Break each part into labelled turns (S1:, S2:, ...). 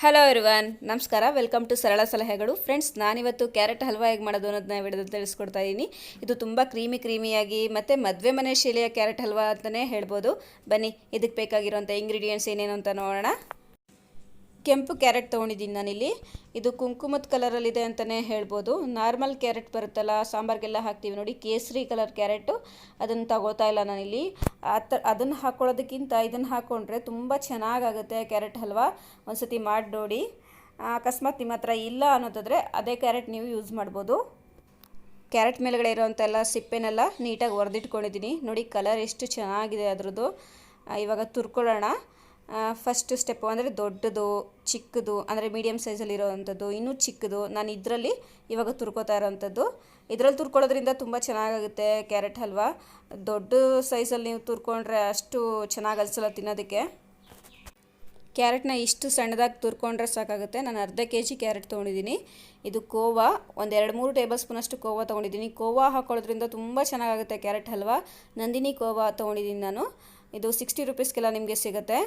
S1: Hello everyone ನಮಸ್ಕಾರ. Welcome to ಸರಳ ಸಲಹೆಗಳು. ಫ್ರೆಂಡ್ಸ್ ನಾನಿವತ್ತು ಕ್ಯಾರೆಟ್ ಹಲ್ವಾ ಹೇಗೆ ಮಾಡೋದು ಅನ್ನೋದನ್ನ ವಿಡಿಯೋದಲ್ಲಿ ತಿಳಿಸ್ಕೊಡ್ತಾ ಇದ್ದೀನಿ ಇದು ತುಂಬ ಕ್ರೀಮಿ ಕ್ರೀಮಿಯಾಗಿ ಮತ್ತು ಮದುವೆ ಮನೆ ಶೈಲಿಯ ಕ್ಯಾರೆಟ್ ಹಲ್ವಾ ಅಂತಲೇ ಹೇಳ್ಬೋದು. ಬನ್ನಿ, ಇದಕ್ಕೆ ಬೇಕಾಗಿರೋಂಥ ಇಂಗ್ರೀಡಿಯೆಂಟ್ಸ್ ಏನೇನು ಅಂತ ನೋಡೋಣ. ಕೆಂಪು ಕ್ಯಾರೆಟ್ ತೊಗೊಂಡಿದ್ದೀನಿ ನಾನಿಲ್ಲಿ. ಇದು ಕುಂಕುಮದ ಕಲರಲ್ಲಿದೆ ಅಂತಲೇ ಹೇಳ್ಬೋದು. ನಾರ್ಮಲ್ ಕ್ಯಾರೆಟ್ ಬರುತ್ತಲ್ಲ, ಸಾಂಬಾರಿಗೆಲ್ಲ ಹಾಕ್ತೀವಿ ನೋಡಿ, ಕೇಸರಿ ಕಲರ್ ಕ್ಯಾರೆಟು. ಅದನ್ನು ತಗೋತಾ ಇಲ್ಲ ನಾನಿಲ್ಲಿ. ಆ ಥರ ಅದನ್ನು ಹಾಕ್ಕೊಳ್ಳೋದಕ್ಕಿಂತ ಇದನ್ನು ಹಾಕ್ಕೊಂಡ್ರೆ ತುಂಬ ಚೆನ್ನಾಗಾಗುತ್ತೆ ಕ್ಯಾರೆಟ್ ಹಲ್ವಾ. ಒಂದ್ಸತಿ ಮಾಡಿ ನೋಡಿ. ಅಕಸ್ಮಾತ್ ನಿಮ್ಮ ಹತ್ರ ಇಲ್ಲ ಅನ್ನೋದಾದರೆ ಅದೇ ಕ್ಯಾರೆಟ್ ನೀವು ಯೂಸ್ ಮಾಡ್ಬೋದು. ಕ್ಯಾರೆಟ್ ಮೇಲುಗಡೆ ಇರೋವಂಥ ಎಲ್ಲ ಸಿಪ್ಪೆನೆಲ್ಲ ನೀಟಾಗಿ ಒರೆದಿಟ್ಕೊಂಡಿದ್ದೀನಿ. ನೋಡಿ, ಕಲರ್ ಎಷ್ಟು ಚೆನ್ನಾಗಿದೆ ಅದರದ್ದು. ಇವಾಗ ತುರ್ಕೊಳ್ಳೋಣ. ಫಸ್ಟ್ ಸ್ಟೆಪ್ಪು ಅಂದರೆ ದೊಡ್ಡದು, ಚಿಕ್ಕದು, ಅಂದರೆ ಮೀಡಿಯಮ್ ಸೈಜಲ್ಲಿ ಇರೋವಂಥದ್ದು ಇನ್ನೂ ಚಿಕ್ಕದು. ನಾನು ಇದರಲ್ಲಿ ಇವಾಗ ತುರ್ಕೋತಾ ಇರೋವಂಥದ್ದು ಇದರಲ್ಲಿ ತುರ್ಕೊಳ್ಳೋದ್ರಿಂದ ತುಂಬ ಚೆನ್ನಾಗಾಗುತ್ತೆ ಕ್ಯಾರೆಟ್ ಹಲ್ವಾ. ದೊಡ್ಡ ಸೈಜಲ್ಲಿ ನೀವು ತುರ್ಕೊಂಡ್ರೆ ಅಷ್ಟು ಚೆನ್ನಾಗಿ ಅನಿಸಲ್ಲ ತಿನ್ನೋದಕ್ಕೆ. ಕ್ಯಾರೆಟ್ನ ಇಷ್ಟು ಸಣ್ಣದಾಗಿ ತುರ್ಕೊಂಡ್ರೆ ಸಾಕಾಗುತ್ತೆ. ನಾನು ಅರ್ಧ ಕೆ ಜಿ ಕ್ಯಾರೆಟ್ ತೊಗೊಂಡಿದ್ದೀನಿ. ಇದು ಕೋವಾ, ಒಂದು ಎರಡು ಮೂರು ಟೇಬಲ್ ಸ್ಪೂನಷ್ಟು ಕೋವಾ ತೊಗೊಂಡಿದ್ದೀನಿ. ಕೋವಾ ಹಾಕೊಳ್ಳೋದ್ರಿಂದ ತುಂಬ ಚೆನ್ನಾಗಾಗುತ್ತೆ ಕ್ಯಾರೆಟ್ ಹಲ್ವಾ. ನಂದಿನಿ ಕೋವಾ ತೊಗೊಂಡಿದ್ದೀನಿ ನಾನು. ಇದು ಸಿಕ್ಸ್ಟಿ ರುಪೀಸ್ಗೆಲ್ಲ ನಿಮಗೆ ಸಿಗುತ್ತೆ.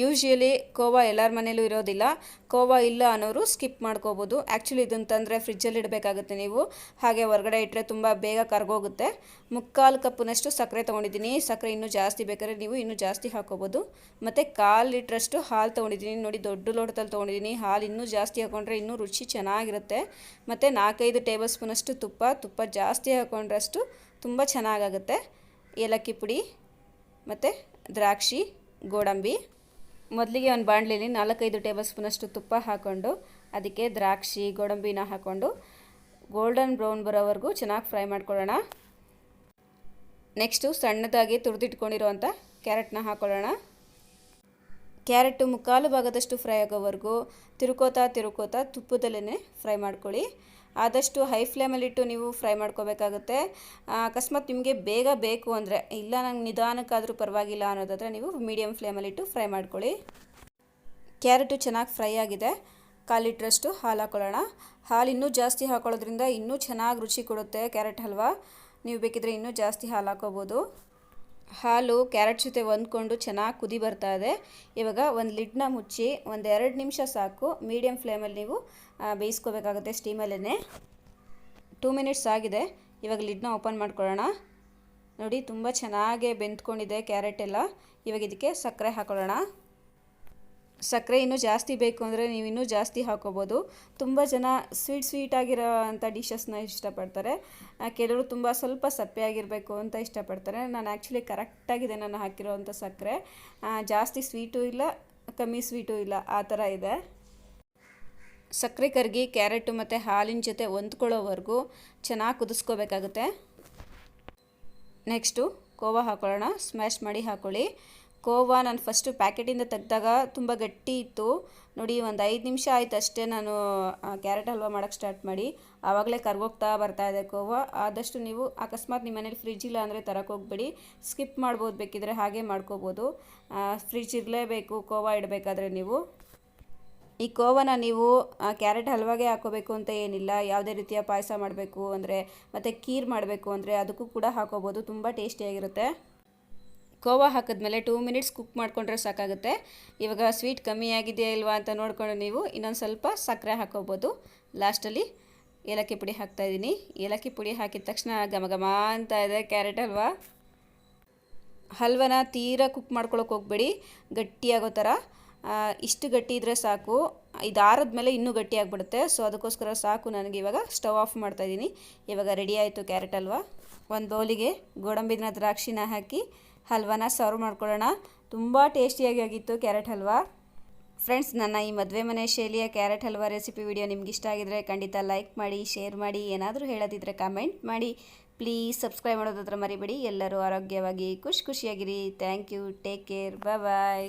S1: ಯೂಶ್ವಲಿ ಕೋವಾ ಎಲ್ಲರ ಮನೇಲೂ ಇರೋದಿಲ್ಲ. ಕೋವಾ ಇಲ್ಲ ಅನ್ನೋರು ಸ್ಕಿಪ್ ಮಾಡ್ಕೋಬೋದು. ಆ್ಯಕ್ಚುಲಿ ಇದನ್ನು ತಂದರೆ ಫ್ರಿಜ್ಜಲ್ಲಿ ಇಡಬೇಕಾಗುತ್ತೆ ನೀವು. ಹಾಗೆ ಹೊರಗಡೆ ಇಟ್ಟರೆ ತುಂಬ ಬೇಗ ಕರ್ಗೋಗುತ್ತೆ. ಮುಕ್ಕಾಲು ಕಪ್ಪಿನಷ್ಟು ಸಕ್ಕರೆ ತೊಗೊಂಡಿದ್ದೀನಿ. ಸಕ್ಕರೆ ಇನ್ನೂ ಜಾಸ್ತಿ ಬೇಕಾದ್ರೆ ನೀವು ಇನ್ನೂ ಜಾಸ್ತಿ ಹಾಕೋಬೋದು. ಮತ್ತು ಕಾಲು ಲೀಟ್ರಷ್ಟು ಹಾಲು ತೊಗೊಂಡಿದ್ದೀನಿ. ನೋಡಿ ದೊಡ್ಡ ಲೋಟದಲ್ಲಿ ತೊಗೊಂಡಿದ್ದೀನಿ. ಹಾಲು ಇನ್ನೂ ಜಾಸ್ತಿ ಹಾಕೊಂಡ್ರೆ ಇನ್ನೂ ರುಚಿ ಚೆನ್ನಾಗಿರುತ್ತೆ. ಮತ್ತು ನಾಲ್ಕೈದು ಟೇಬಲ್ ಸ್ಪೂನಷ್ಟು ತುಪ್ಪ. ತುಪ್ಪ ಜಾಸ್ತಿ ಹಾಕೊಂಡ್ರಷ್ಟು ತುಂಬ ಚೆನ್ನಾಗಾಗುತ್ತೆ. ಏಲಕ್ಕಿ ಪುಡಿ. ಮತ್ತು ದ್ರಾಕ್ಷಿ. ಗೋಡಂಬಿ. ಮೊದಲಿಗೆ ಒಂದು ಬಾಣಲಿಲಿ ನಾಲ್ಕೈದು ಟೇಬಲ್ ಸ್ಪೂನಷ್ಟು ತುಪ್ಪ ಹಾಕ್ಕೊಂಡು ಅದಕ್ಕೆ ದ್ರಾಕ್ಷಿ, ಗೋಡಂಬಿನ ಹಾಕ್ಕೊಂಡು ಗೋಲ್ಡನ್ ಬ್ರೌನ್ ಬರೋವರೆಗೂ ಚೆನ್ನಾಗಿ ಫ್ರೈ ಮಾಡ್ಕೊಳ್ಳೋಣ. ನೆಕ್ಸ್ಟು ಸಣ್ಣದಾಗಿ ತುರಿದಿಟ್ಕೊಂಡಿರುವಂಥ ಕ್ಯಾರೆಟ್ನ ಹಾಕ್ಕೊಳ್ಳೋಣ ಕ್ಯಾರೆಟು ಮುಕ್ಕಾಲು ಭಾಗದಷ್ಟು ಫ್ರೈ ಆಗೋವರೆಗೂ ತಿರುಕೋತಾ ತಿರುಕೋತಾ ತುಪ್ಪದಲ್ಲೇ ಫ್ರೈ ಮಾಡ್ಕೊಳ್ಳಿ. ಆದಷ್ಟು ಹೈ ಫ್ಲೇಮಲ್ಲಿಟ್ಟು ನೀವು ಫ್ರೈ ಮಾಡ್ಕೋಬೇಕಾಗುತ್ತೆ. ಅಕಸ್ಮಾತ್ ನಿಮಗೆ ಬೇಗ ಬೇಕು ಅಂದರೆ, ಇಲ್ಲ ನಂಗೆ ನಿಧಾನಕ್ಕಾದರೂ ಪರವಾಗಿಲ್ಲ ಅನ್ನೋದಾದರೆ ನೀವು ಮೀಡಿಯಮ್ ಫ್ಲೇಮಲ್ಲಿಟ್ಟು ಫ್ರೈ ಮಾಡ್ಕೊಳ್ಳಿ. ಕ್ಯಾರೆಟು ಚೆನ್ನಾಗಿ ಫ್ರೈ ಆಗಿದೆ. ಕಾಲು ಲೀಟ್ರಷ್ಟು ಹಾಲು ಹಾಕೊಳ್ಳೋಣ. ಹಾಲು ಇನ್ನೂ ಜಾಸ್ತಿ ಹಾಕೊಳ್ಳೋದ್ರಿಂದ ಇನ್ನೂ ಚೆನ್ನಾಗಿ ರುಚಿ ಕೊಡುತ್ತೆ ಕ್ಯಾರೆಟ್ ಹಲ್ವಾ. ನೀವು ಬೇಕಿದ್ರೆ ಇನ್ನೂ ಜಾಸ್ತಿ ಹಾಲು ಹಾಕೋಬೋದು. ಹಾಲು, ಕ್ಯಾರೆಟ್ ಜೊತೆ ಹೊಂದ್ಕೊಂಡು ಚೆನ್ನಾಗಿ ಕುದಿ ಬರ್ತಾ ಇದೆ. ಇವಾಗ ಒಂದು ಲಿಡ್ನ ಮುಚ್ಚಿ ಒಂದು ಎರಡು ನಿಮಿಷ ಸಾಕು. ಮೀಡಿಯಮ್ ಫ್ಲೇಮಲ್ಲಿ ನೀವು ಬೇಯಿಸ್ಕೋಬೇಕಾಗುತ್ತೆ ಸ್ಟೀಮಲ್ಲೇ ಟೂ ಮಿನಿಟ್ಸ್ ಆಗಿದೆ. ಇವಾಗ ಲಿಡ್ನ ಓಪನ್ ಮಾಡ್ಕೊಳ್ಳೋಣ. ನೋಡಿ, ತುಂಬ ಚೆನ್ನಾಗೆ ಬೆಂದ್ಕೊಂಡಿದೆ ಕ್ಯಾರೆಟ್ ಎಲ್ಲ. ಇವಾಗ ಇದಕ್ಕೆ ಸಕ್ಕರೆ ಹಾಕೊಳ್ಳೋಣ. ಸಕ್ಕರೆ ಇನ್ನೂ ಜಾಸ್ತಿ ಬೇಕು ಅಂದರೆ ನೀವು ಇನ್ನೂ ಜಾಸ್ತಿ ಹಾಕೋಬೋದು. ತುಂಬ ಜನ ಸ್ವೀಟ್ ಸ್ವೀಟ್ ಆಗಿರೋ ಅಂಥ ಡಿಶಸ್ನ ಇಷ್ಟಪಡ್ತಾರೆ. ಕೆಲವರು ತುಂಬ ಸ್ವಲ್ಪ ಸಪ್ಪೆಯಾಗಿರಬೇಕು ಅಂತ ಇಷ್ಟಪಡ್ತಾರೆ. ನಾನು ಆ್ಯಕ್ಚುಲಿ ಕರೆಕ್ಟಾಗಿದೆ ನಾನು ಹಾಕಿರೋವಂಥ ಸಕ್ಕರೆ. ಜಾಸ್ತಿ ಸ್ವೀಟು ಇಲ್ಲ, ಕಮ್ಮಿ ಸ್ವೀಟು ಇಲ್ಲ, ಆ ಥರ ಇದೆ. ಸಕ್ಕರೆ ಕರ್ಗಿ ಕ್ಯಾರೆಟು ಮತ್ತು ಹಾಲಿನ ಜೊತೆ ಹೊಂದ್ಕೊಳ್ಳೋವರೆಗೂ ಚೆನ್ನಾಗಿ ಕುದಿಸ್ಕೋಬೇಕಾಗುತ್ತೆ. ನೆಕ್ಸ್ಟು ಕೋವಾ ಹಾಕೊಳ್ಳೋಣ. ಸ್ಮ್ಯಾಶ್ ಮಾಡಿ ಹಾಕ್ಕೊಳ್ಳಿ ಕೋವಾ ನಾನು ಫಸ್ಟು ಪ್ಯಾಕೆಟಿಂದ ತೆಗೆದಾಗ ತುಂಬ ಗಟ್ಟಿ ಇತ್ತು. ನೋಡಿ, ಒಂದು ಐದು ನಿಮಿಷ ಆಯ್ತು ಅಷ್ಟೇ ನಾನು ಕ್ಯಾರೆಟ್ ಹಲ್ವಾ ಮಾಡೋಕ್ಕೆ ಸ್ಟಾರ್ಟ್ ಮಾಡಿ. ಆವಾಗಲೇ ಕರ್ಗೋಗ್ತಾ ಬರ್ತಾ ಇದೆ ಕೋವಾ. ಆದಷ್ಟು ನೀವು ಅಕಸ್ಮಾತ್ ನಿಮ್ಮ ಮನೇಲಿ ಫ್ರಿಜ್ ಇಲ್ಲ ಅಂದರೆ ತರಕ್ಕೆ ಹೋಗ್ಬೇಡಿ. ಸ್ಕಿಪ್ ಮಾಡ್ಬೋದು ಬೇಕಿದ್ರೆ ಹಾಗೆ ಮಾಡ್ಕೋಬೋದು. ಫ್ರಿಜ್ ಇರಲೇಬೇಕು, ಕೋವಾ ಇಡಬೇಕಾದ್ರೆ ನೀವು. ಈ ಕೋವನ ನೀವು ಕ್ಯಾರೆಟ್ ಹಲ್ವಾಗೆ ಹಾಕೋಬೇಕು ಅಂತ ಏನಿಲ್ಲ. ಯಾವುದೇ ರೀತಿಯ ಪಾಯಸ ಮಾಡಬೇಕು ಅಂದರೆ, ಮತ್ತು ಖೀರ್ ಮಾಡಬೇಕು ಅಂದರೆ ಅದಕ್ಕೂ ಕೂಡ ಹಾಕೋಬೋದು. ತುಂಬ ಟೇಸ್ಟಿಯಾಗಿರುತ್ತೆ. ಕೋವಾ ಹಾಕಿದ್ಮೇಲೆ ಟೂ ಮಿನಿಟ್ಸ್ ಕುಕ್ ಮಾಡಿಕೊಂಡ್ರೆ ಸಾಕಾಗುತ್ತೆ. ಇವಾಗ ಸ್ವೀಟ್ ಕಮ್ಮಿ ಆಗಿದೆಯಾ ಇಲ್ವಾ ಅಂತ ನೋಡಿಕೊಂಡು ನೀವು ಇನ್ನೊಂದು ಸ್ವಲ್ಪ ಸಕ್ಕರೆ ಹಾಕೋಬೋದು. ಲಾಸ್ಟಲ್ಲಿ ಏಲಕ್ಕಿ ಪುಡಿ ಹಾಕ್ತಾಯಿದ್ದೀನಿ ಏಲಕ್ಕಿ ಪುಡಿ ಹಾಕಿದ ತಕ್ಷಣ ಘಮ ಘಮ ಅಂತ ಇದೆ ಕ್ಯಾರೆಟ್ ಹಲ್ವಾ ಹಲ್ವನ ತೀರಾ ಕುಕ್ ಮಾಡ್ಕೊಳಕ್ಕೆ ಹೋಗ್ಬೇಡಿ. ಗಟ್ಟಿಯಾಗೋ ಥರ ಇಷ್ಟು ಗಟ್ಟಿ ಇದ್ದರೆ ಸಾಕು. ಇದು ಮೇಲೆ ಇನ್ನೂ ಗಟ್ಟಿ ಆಗಿಬಿಡುತ್ತೆ. ಸೊ ಅದಕ್ಕೋಸ್ಕರ ಸಾಕು ನನಗೆ ಇವಾಗ ಸ್ಟವ್ ಆಫ್ ಮಾಡ್ತಾಯಿದ್ದೀನಿ ಇವಾಗ ರೆಡಿ ಆಯಿತು ಕ್ಯಾರೆಟ್ ಹಲ್ವಾ ಒಂದು ಬೌಲಿಗೆ ಗೋಡಂಬಿನ ದ್ರಾಕ್ಷಿನ ಹಾಕಿ ಹಲ್ವಾನ ಸರ್ವ್ ಮಾಡ್ಕೊಳ್ಳೋಣ. ತುಂಬ ಟೇಸ್ಟಿಯಾಗಿ ಆಗಿತ್ತು ಕ್ಯಾರೆಟ್ ಹಲ್ವಾ. ಫ್ರೆಂಡ್ಸ್, ನನ್ನ ಈ ಮದುವೆ ಮನೆ ಶೈಲಿಯ ಕ್ಯಾರೆಟ್ ಹಲ್ವಾ ರೆಸಿಪಿ ವಿಡಿಯೋ ನಿಮ್ಗೆ ಇಷ್ಟ ಆಗಿದ್ರೆ ಖಂಡಿತ ಲೈಕ್ ಮಾಡಿ, ಶೇರ್ ಮಾಡಿ, ಏನಾದರೂ ಹೇಳೋದಿದ್ರೆ ಕಮೆಂಟ್ ಮಾಡಿ. ಪ್ಲೀಸ್ ಸಬ್ಸ್ಕ್ರೈಬ್ ಮಾಡೋದಾದ್ರೆ ಮರಿಬೇಡಿ. ಎಲ್ಲರೂ ಆರೋಗ್ಯವಾಗಿ ಖುಷಿ ಖುಷಿಯಾಗಿರಿ. Thank you. Take care. Bye.